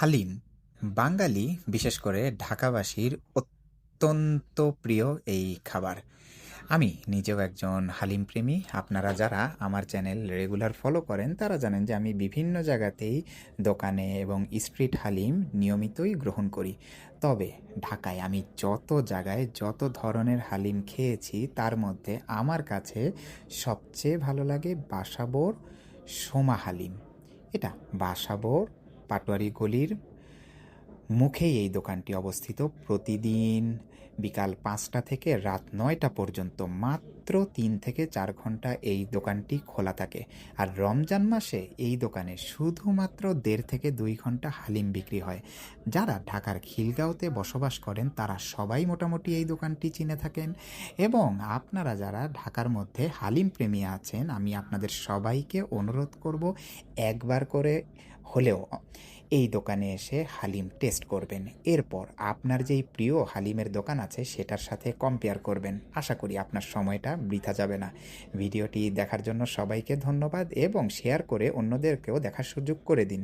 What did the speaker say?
হালিম, বাঙালি, বিশেষ করে ঢাকাবাসীর অত্যন্ত প্রিয় এই খাবার। আমি নিজেও একজন হালিম প্রেমী। আপনারা যারা আমার চ্যানেল রেগুলার ফলো করেন, তারা জানেন যে আমি বিভিন্ন জায়গাতেই দোকানে এবং স্ট্রিট হালিম নিয়মিতই গ্রহণ করি। তবে ঢাকায় আমি যত জায়গায় যত ধরনের হালিম খেয়েছি, তার মধ্যে আমার কাছে সবচেয়ে ভালো লাগে বাসাবোর সোমা হালিম। এটা বাসাবোর পাটোয়ারি গলির মুখেই এই দোকানটি অবস্থিত। প্রতিদিন বিকাল পাঁচটা থেকে রাত নয়টা পর্যন্ত মাত্র তিন থেকে চার ঘণ্টা এই দোকানটি খোলা থাকে। আর রমজান মাসে এই দোকানে শুধুমাত্র দেড় থেকে দুই ঘণ্টা হালিম বিক্রি হয়। যারা ঢাকার খিলগাঁওতে বসবাস করেন, তারা সবাই মোটামুটি এই দোকানটি চিনে থাকেন। এবং আপনারা যারা ঢাকার মধ্যে হালিম প্রেমী আছেন, আমি আপনাদের সবাইকে অনুরোধ করব একবার করে হলেও এই দোকানে এসে হালিম টেস্ট করবেন। এরপর আপনার যেই প্রিয় হালিমের দোকান আছে সেটার সাথে কম্পেয়ার করবেন। আশা করি আপনার সময়টা বৃথা যাবে না। ভিডিওটি দেখার জন্য সবাইকে ধন্যবাদ এবং শেয়ার করে অন্যদেরকেও দেখার সুযোগ করে দিন।